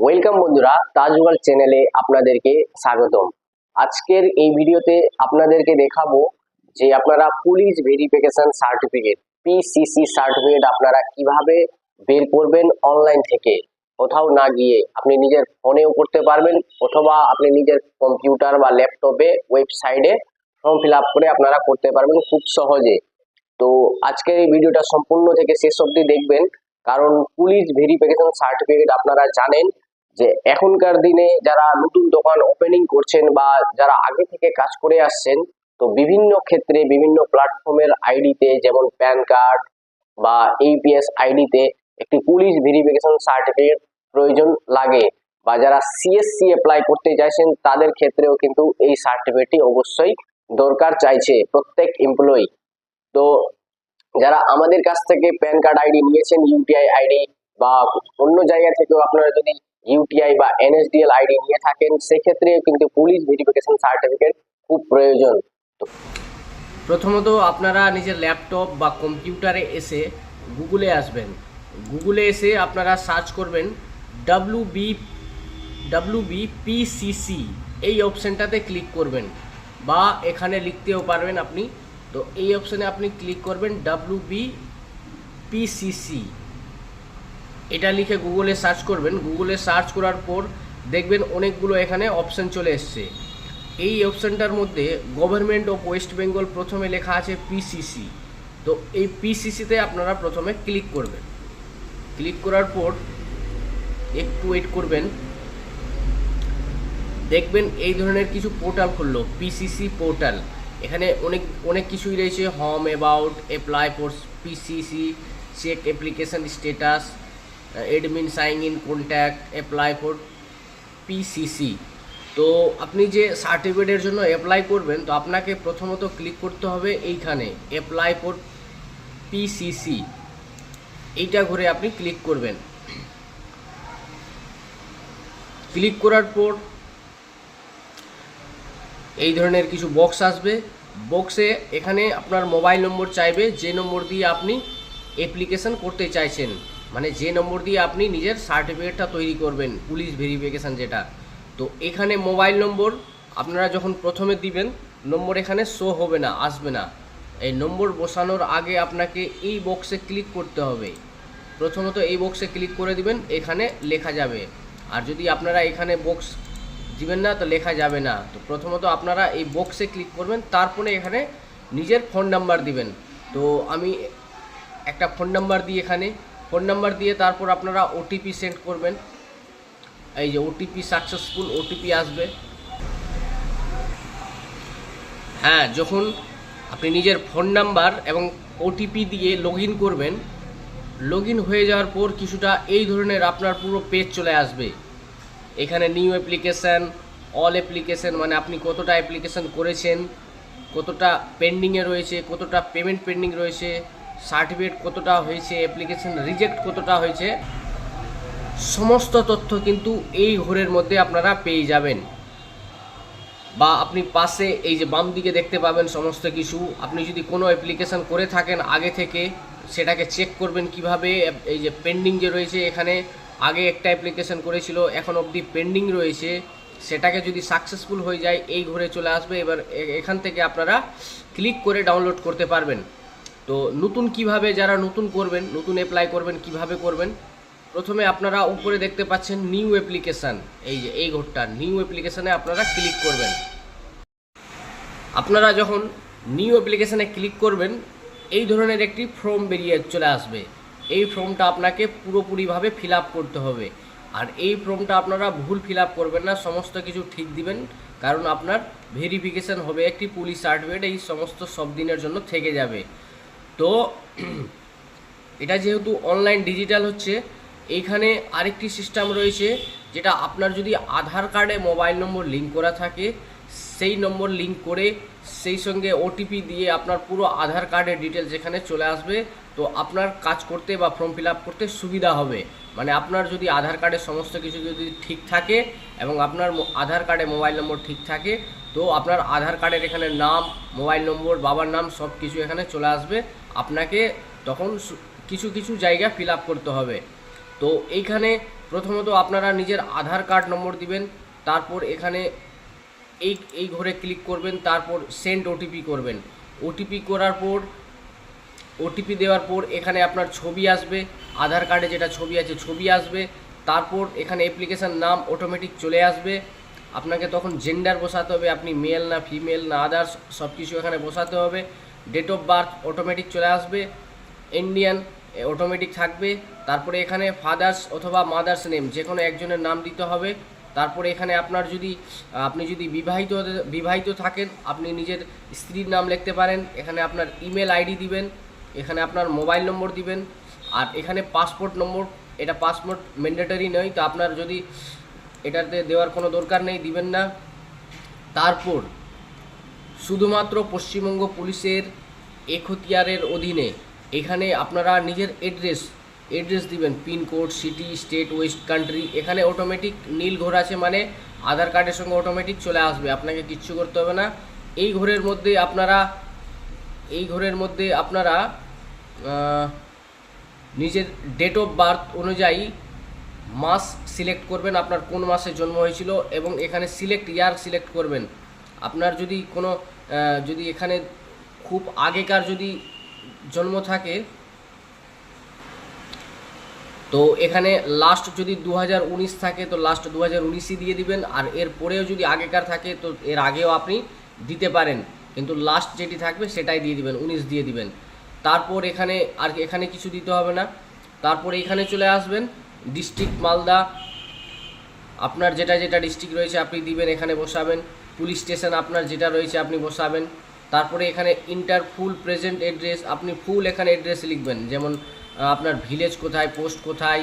Welcome বন্ধুরা তাজওয়াল চ্যানেলে আপনাদেরকে স্বাগতম। আজকের এই ভিডিওতে আপনাদেরকে দেখাবো যে আপনারা police verification certificate PCC certificate আপনারা কীভাবে বের করবেন অনলাইন থেকে। কোথাও না গিয়ে আপনি নিজের ফোনেও করতে পারবেন, অথবা আপনি নিজের কম্পিউটার বা ল্যাপটপে ওয়েবসাইটে ফর্ম ফিল আপ করে আপনারা করতে পারবেন খুব সহজে। তো আজকের এই ভিডিওটা সম্পূর্ণ থেকে শেষ অবধি দেখবেন, কারণ পুলিশ ভেরিফিকেশন সার্টিফিকেট আপনারা জানেন যে এখনকার দিনে যারা নতুন দোকান ওপেনিং করছেন বা যারা আগে থেকে কাজ করে আসছেন, তো বিভিন্ন ক্ষেত্রে, বিভিন্ন প্ল্যাটফর্মের আইডিতে যেমন প্যান কার্ড বা ইউপিএস আইডিতে একটি পুলিশ ভেরিফিকেশন সার্টিফিকেট প্রয়োজন লাগে বা যারা সিএসসি অ্যাপ্লাই করতে চাইছেন, তাদের ক্ষেত্রেও কিন্তু এই সার্টিফিকেটটি অবশ্যই দরকার চাইছে প্রত্যেক এমপ্লয়ি তো যারা আমাদের কাছ থেকে প্যান কার্ড আইডি নিয়েছেন ইউটিআই আইডি বা অন্য জায়গা থেকেও আপনারা যদি ইউটিআই বা এনএসডিএল আইডি নিয়ে থাকেন, সেক্ষেত্রে কিন্তু পুলিশ ভেরিফিকেশন সার্টিফিকেট খুব প্রয়োজন। প্রথমত আপনারা নিজের ল্যাপটপ বা কম্পিউটারে এসে গুগলে আসবেন। গুগলে এসে আপনারা সার্চ করবেন ডাব্লু বি ডাব্লু এই অপশানটাতে ক্লিক করবেন বা এখানে লিখতেও পারবেন আপনি। তো এই অপশানে আপনি ক্লিক করবেন ডাব্লু বি পিসিসি এটা লিখে গুগলে সার্চ করবেন। গুগলে সার্চ করার পর দেখবেন অনেকগুলো এখানে অপশান চলে এসছে। এই অপশানটার মধ্যে গভর্নমেন্ট অফ ওয়েস্ট বেঙ্গল প্রথমে লেখা আছে পিসিসি তো এই পিসিসিতে আপনারা প্রথমে ক্লিক করবেন। ক্লিক করার পর একটু ওয়েট করবেন। দেখবেন এই ধরনের কিছু পোর্টাল খুললো পিসিসি পোর্টাল এখানে অনেক অনেক কিছুই রয়েছে home about apply for PCC check application status admin sign in contact apply for PCC তো আপনি যে সার্টিফিকেটের জন্য অ্যাপ্লাই করবেন, তো আপনাকে প্রথমত ক্লিক করতে হবে এইখানে অ্যাপ্লাই ফর পিসিসি এইটা ঘুরে আপনি ক্লিক করবেন। ক্লিক করার পর এই ধরনের কিছু বক্স আসবে। বক্সে এখানে আপনার মোবাইল নম্বর চাইবে, যে নম্বর দিয়ে আপনি অ্যাপ্লিকেশন করতে চাইছেন। মানে যে নম্বর দিয়ে আপনি নিজের সার্টিফিকেটটা তৈরি করবেন, পুলিশ ভেরিফিকেশান যেটা, তো এখানে মোবাইল নম্বর আপনারা যখন প্রথমে দিবেন, নম্বর এখানে শো হবে না, আসবে না। এই নম্বর বসানোর আগে আপনাকে এই বক্সে ক্লিক করতে হবে। প্রথমত এই বক্সে ক্লিক করে দিবেন, এখানে লেখা যাবে। আর যদি আপনারা এখানে বক্স দিবেন না, তো লেখা যাবে না। তো প্রথমত আপনারা এই বক্সে ক্লিক করবেন, তারপরে এখানে নিজের ফোন নাম্বার দিবেন। তো আমি একটা ফোন নাম্বার দিই এখানে। ফোন নাম্বার দিয়ে তারপর আপনারা ওটিপি সেন্ড করবেন। এই যে ওটিপি সাকসেসফুল ওটিপি আসবে। হ্যাঁ যখন আপনি নিজের ফোন নাম্বার এবং ওটিপি দিয়ে লগ করবেন লগ হয়ে যাওয়ার পর কিছুটা এই ধরনের আপনার পুরো পেজ চলে আসবে। এখানে নিউ অ্যাপ্লিকেশান অল অ্যাপ্লিকেশান মানে আপনি কতটা অ্যাপ্লিকেশান করেছেন, কতটা পেন্ডিংয়ে রয়েছে, কতটা পেমেন্ট পেন্ডিং রয়েছে সার্টিফিকেট কতটা হয়েছে অ্যাপ্লিকেশান রিজেক্ট কতটা হয়েছে, সমস্ত তথ্য কিন্তু এই ঘরের মধ্যে আপনারা পেয়ে যাবেন। বা আপনি পাশে এই যে বাম দিকে দেখতে পাবেন সমস্ত কিছু। আপনি যদি কোনো অ্যাপ্লিকেশান করে থাকেন আগে থেকে, সেটাকে চেক করবেন কীভাবে, এই যে পেন্ডিং যে রয়েছে এখানে, আগে একটা অ্যাপ্লিকেশান করেছিল, এখন অবধি পেন্ডিং রয়েছে, সেটাকে যদি সাকসেসফুল হয়ে যায়, এই ঘরে চলে আসবে, এবার এখান থেকে আপনারা ক্লিক করে ডাউনলোড করতে পারবেন। তো নতুন কীভাবে যারা নতুন করবেন, নতুন অ্যাপ্লাই করবেন, কীভাবে করবেন, প্রথমে আপনারা উপরে দেখতে পাচ্ছেন নিউ অ্যাপ্লিকেশান এই যে, এই ঘরটা নিউ অ্যাপ্লিকেশানে আপনারা ক্লিক করবেন। আপনারা যখন নিউ অ্যাপ্লিকেশানে ক্লিক করবেন, এই ধরনের একটি ফর্ম বেরিয়ে চলে আসবে। এই ফর্মটা আপনাকে পুরোপুরিভাবে ফিল করতে হবে। আর এই ফর্মটা আপনারা ভুল ফিল করবেন না, সমস্ত কিছু ঠিক দিবেন, কারণ আপনার ভেরিফিকেশান হবে একটি পুলিশ সার্টিফিকেট এই সমস্ত সব দিনের জন্য থেকে যাবে। তো এটা যেহেতু অনলাইন ডিজিটাল হচ্ছে এইখানে আরেকটি সিস্টেম রয়েছে যেটা আপনার যদি আধার কার্ডে মোবাইল নম্বর লিঙ্ক করা থাকে, সেই নম্বর লিঙ্ক করে সেই সঙ্গে ওটিপি দিয়ে আপনার পুরো আধার কার্ডের ডিটেলস এখানে চলে আসবে, তো আপনার কাজ করতে বা ফর্ম ফিল করতে সুবিধা হবে। মানে আপনার যদি আধার কার্ডের সমস্ত কিছু যদি ঠিক থাকে এবং আপনার আধার কার্ডে মোবাইল নম্বর ঠিক থাকে, তো আপনার আধার কার্ডের এখানে নাম মোবাইল নম্বর বাবার নাম সব কিছু এখানে চলে আসবে। আপনাকে তখন কিছু কিছু জায়গা ফিল আপ করতে হবে। তো এইখানে প্রথমত আপনারা নিজের আধার কার্ড নম্বর দিবেন, তারপর এখানে এই এই ঘরে ক্লিক করবেন, তারপর সেন্ড ওটিপি করবেন। ওটিপি করার পর ওটিপি দেওয়ার পর এখানে আপনার ছবি আসবে, আধার কার্ডে যেটা ছবি আছে ছবি আসবে, তারপর এখানে অ্যাপ্লিকেশান নাম অটোমেটিক চলে আসবে। আপনাকে তখন জেন্ডার বসাতে হবে, আপনি মেল না ফিমেল না আদার্স সব কিছু এখানে বসাতে হবে। ডেট অফ বার্থ অটোমেটিক চলে আসবে ইন্ডিয়ান অটোমেটিক থাকবে, তারপরে এখানে ফাদার্স অথবা মাদার্স নেম যে কোনো একজনের নাম দিতে হবে, তারপরে এখানে আপনার যদি, আপনি যদি বিবাহিত হতে- বিবাহিত থাকেন, আপনি নিজের স্ত্রীর নাম লিখতে পারেন, এখানে আপনার ইমেল আইডি দিবেন, এখানে আপনার মোবাইল নম্বর দিবেন, আর এখানে পাসপোর্ট নম্বর এটা পাসপোর্ট ম্যান্ডেটরি নয়, তো আপনার যদি এটাতে দেওয়ার কোনো দরকার নেই, দিবেন না। তারপর শুধুমাত্র পশ্চিমবঙ্গ পুলিশের এখতিয়ারের অধীনে। এখানে আপনারা নিজের অ্যাড্রেস অ্যাড্রেস দিবেন। Pincode city state west country এখানে অটোমেটিক নীল ঘর আছে মানে আধার কার্ডের সঙ্গে অটোমেটিক চলে আসবে। আপনাকে কিচ্ছু করতে হবে না। এই ঘরের মধ্যে আপনারা, এই ঘরের মধ্যে আপনারা নিজের ডেট অফ বার্থ অনুযায়ী মাস সিলেক্ট করবেন। আপনার কোন মাসে জন্ম হয়েছিল এবং এখানে সিলেক্ট ইয়ার সিলেক্ট করবেন। আপনার যদি কোনো যদি এখানে খুব আগেকার যদি জন্ম থাকে, তো এখানে লাস্ট যদি দু হাজার উনিশ থাকে, তো লাস্ট দু হাজার দিয়ে দিবেন। আর এর পরেও যদি আগেকার থাকে, তো এর আগেও আপনি দিতে পারেন। কিন্তু লাস্ট যেটি থাকবে, সেটাই দিয়ে দিবেন, উনিশ দিয়ে দিবেন। তারপর এখানে আর এখানে কিছু দিতে হবে না। তারপর এখানে চলে আসবেন ডিস্ট্রিক্ট মালদা। আপনার যেটা যেটা ডিস্ট্রিক্ট রয়েছে, আপনি দিবেন, এখানে বসাবেন। পুলিশ স্টেশন আপনার যেটা রয়েছে আপনি বসাবেন। তারপরে এখানে ইন্টার ফুল প্রেজেন্ট অ্যাড্রেস আপনি ফুল এখানে অ্যাড্রেস লিখবেন। যেমন আপনার ভিলেজ কোথায় পোস্ট কোথায়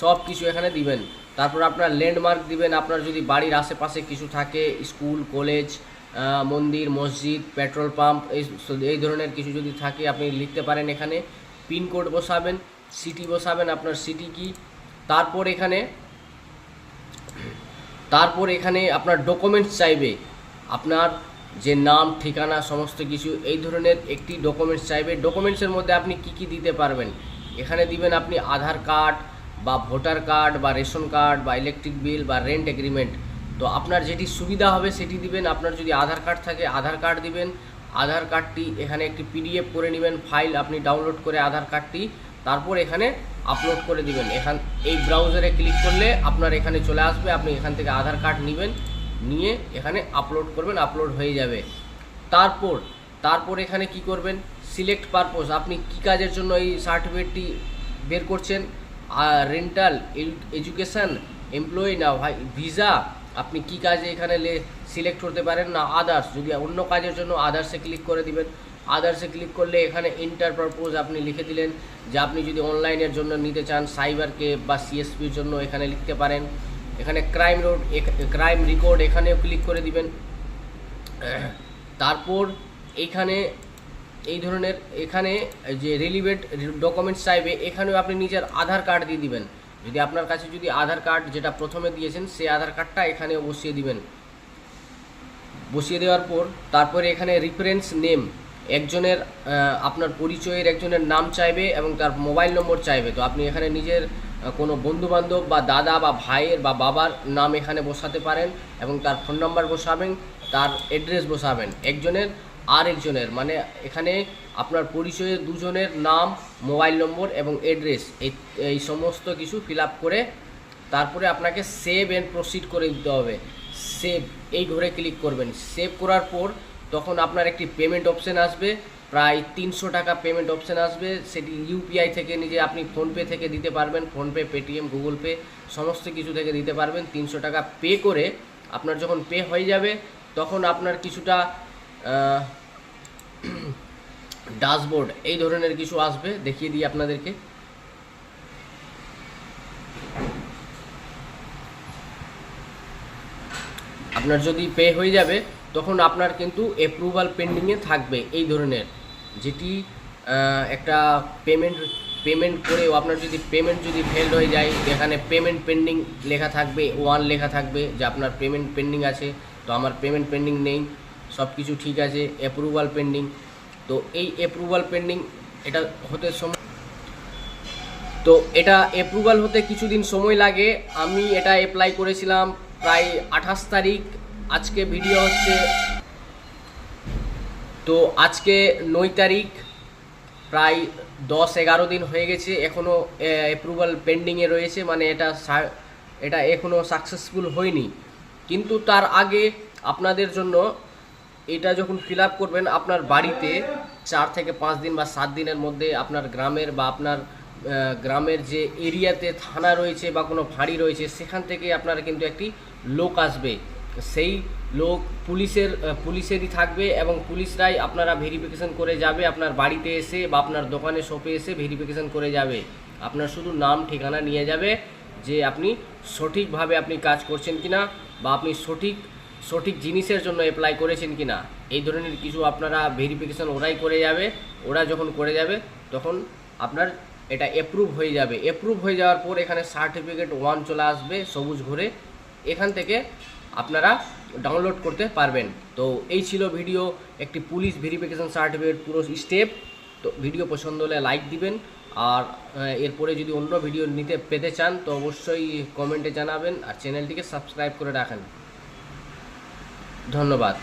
সব কিছু এখানে দিবেন। তারপর আপনার ল্যান্ডমার্ক দিবেন, আপনার যদি বাড়ির আশেপাশে কিছু থাকে স্কুল কলেজ মন্দির, মসজিদ পেট্রোল পাম্প এই এই ধরনের কিছু যদি থাকে, আপনি লিখতে পারেন এখানে। পিনকোড বসাবেন সিটি বসাবেন, আপনার সিটি কি। তারপর এখানে তারপর এখানে আপনার ডকুমেন্টস চাইবে। আপনার যে নাম, ঠিকানা, সমস্ত কিছু, এই ধরনের একটি ডকুমেন্টস চাইবে। ডকুমেন্টসের মধ্যে আপনি কি কি দিতে পারবেন? এখানে দিবেন আপনি আধার কার্ড বা ভোটার কার্ড বা রেশন কার্ড বা ইলেকট্রিক বিল বা রেন্ট এগ্রিমেন্ট তো আপনার যেটি সুবিধা হবে সেটি দিবেন। আপনার যদি আধার কার্ড থাকে, আধার কার্ড দিবেন। আধার কার্ডটি এখানে একটি পিডিএফ করে নেবেন। ফাইল আপনি ডাউনলোড করে আধার কার্ডটি তারপর এখানে আপলোড করে দিবেন। এখান, এই ব্রাউজারে ক্লিক করলে আপনার এখানে চলে আসবে। আপনি এখান থেকে আধার কার্ড নেবেন। নিয়ে এখানে আপলোড করবেন আপলোড হয়ে যাবে। তারপর তারপর এখানে কি করবেন? সিলেক্ট পারপোজ আপনি কি কাজের জন্য এই সার্টিফিকেটটি বের করছেন? রেন্টাল এডুকেশন এমপ্লয়ি না ভিসা আপনি কি কাজে এখানে সিলেক্ট করতে পারেন না আদার্স যদি অন্য কাজের জন্য আদার্সে ক্লিক করে দিবেন। আদার্সে ক্লিক করলে এখানে ইন্টার পারপোজ আপনি লিখে দিলেন যে আপনি যদি অনলাইনের জন্য নিতে চান সাইবারকে বা সিএসপির জন্য এখানে লিখতে পারেন। এখানে ক্রাইম রোড ক্রাইম রেকর্ড এখানেও ক্লিক করে দিবেন। তারপর এইখানে এই ধরনের, এখানে যে রিলিভেন্ট ডকুমেন্টস চাইবে, এখানেও আপনি নিজের আধার কার্ড দিয়ে দিবেন। যদি আপনার কাছে যদি আধার কার্ড যেটা প্রথমে দিয়েছেন সেই আধার কার্ডটা এখানে বসিয়ে দিবেন। বসিয়ে দেওয়ার পর তারপরে এখানে রিফারেন্স নেম একজনের আপনার পরিচয়ের একজনের নাম চাইবে এবং তার মোবাইল নম্বর চাইবে। তো আপনি এখানে নিজের কোনো বন্ধুবান্ধব বা দাদা বা ভাইয়ের বা বাবার নাম এখানে বসাতে পারেন এবং তার ফোন নাম্বার বসাবেন, তার অ্যাড্রেস বসাবেন। একজনের আর একজনের মানে এখানে আপনার পরিচয়ে দুজনের নাম, মোবাইল নম্বর এবং অ্যাড্রেস, এই এই সমস্ত কিছু ফিল করে তারপরে আপনাকে সেভ অ্যান্ড প্রসিড করে দিতে হবে। সেভ এই ঘরে ক্লিক করবেন। সেভ করার পর তখন আপনার একটি পেমেন্ট অপশন আসবে। প্রায় তিনশো টাকা পেমেন্ট অপশন আসবে। সেটি ইউপিআই থেকে নিজে আপনি ফোনপে থেকে দিতে পারবেন। ফোনপে পেটিএম গুগল পে সমস্ত কিছু থেকে দিতে পারবেন। তিনশো টাকা পে করে আপনার যখন পে হয়ে যাবে, তখন আপনার কিছুটা ড্যাশবোর্ড এই ধরনের কিছু আসবে। দেখিয়ে দিই আপনাদেরকে। আপনার যদি পে হয়ে যাবে, তখন আপনার কিন্তু অ্যাপ্রুভাল পেন্ডিংয়ে থাকবে এই ধরনের। যেটি একটা পেমেন্ট পেমেন্ট করেও আপনার যদি পেমেন্ট যদি ফেল্ড হয়ে যায় এখানে পেমেন্ট পেন্ডিং লেখা থাকবে ওয়ান লেখা থাকবে, যে আপনার পেমেন্ট পেন্ডিং আছে, তো আমার পেমেন্ট পেন্ডিং নেই সব কিছু ঠিক আছে অ্যাপ্রুভাল পেন্ডিং তো এই অ্যাপ্রুভাল পেন্ডিং এটা হতে সময় তো এটা অ্যাপ্রুভাল হতে কিছুদিন সময় লাগে, আমি এটা অ্যাপ্লাই করেছিলাম প্রায় আঠাশ তারিখ, আজকে ভিডিও হচ্ছে তো আজকে নয় তারিখ, প্রায় দশ এগারো দিন হয়ে গেছে এখনও অ্যাপ্রুভাল পেন্ডিংয়ে রয়েছে মানে এটা এটা এখনও সাকসেসফুল হয়নি। কিন্তু তার আগে আপনাদের জন্য এটা যখন ফিল করবেন আপনার বাড়িতে, চার থেকে পাঁচ দিন বা সাত দিনের মধ্যে আপনার গ্রামের বা আপনার গ্রামের যে এরিয়াতে থানা রয়েছে বা কোনো ফাঁড়ি রয়েছে, সেখান থেকে আপনার কিন্তু একটি লোক আসবে। সেই লোক পুলিশের পুলিশেরই থাকবে এবং পুলিশরাই আপনারা ভেরিফিকেশন করে যাবে, আপনার বাড়িতে এসে বা আপনার দোকানে শপে এসে ভেরিফিকেশন করে যাবে। আপনার শুধু নাম, ঠিকানা নিয়ে যাবে যে আপনি সঠিকভাবে আপনি কাজ করছেন কিনা বা আপনি সঠিক সঠিক জিনিসের জন্য অ্যাপ্লাই করেছেন কিনা। এই ধরনের কিছু আপনারা ভেরিফিকেশন ওরাই করে যাবে, ওরা যখন করে যাবে তখন আপনার এটা অ্যাপ্রুভ হয়ে যাবে। অ্যাপ্রুভ হয়ে যাওয়ার পর এখানে সার্টিফিকেট ওয়ান চলে আসবে সবুজ ঘুরে। এখান থেকে আপনারা ডাউনলোড করতে পারবেন। তো এই ছিল ভিডিও একটি পুলিশ ভেরিফিকেশান সার্টিফিকেট পুরো স্টেপ তো ভিডিও পছন্দ হলে লাইক দিবেন। আর এরপরে যদি অন্য ভিডিও নিতে পেতে চান, তো অবশ্যই কমেন্টে জানাবেন। আর চ্যানেলটিকে সাবস্ক্রাইব করে রাখেন। ধন্যবাদ।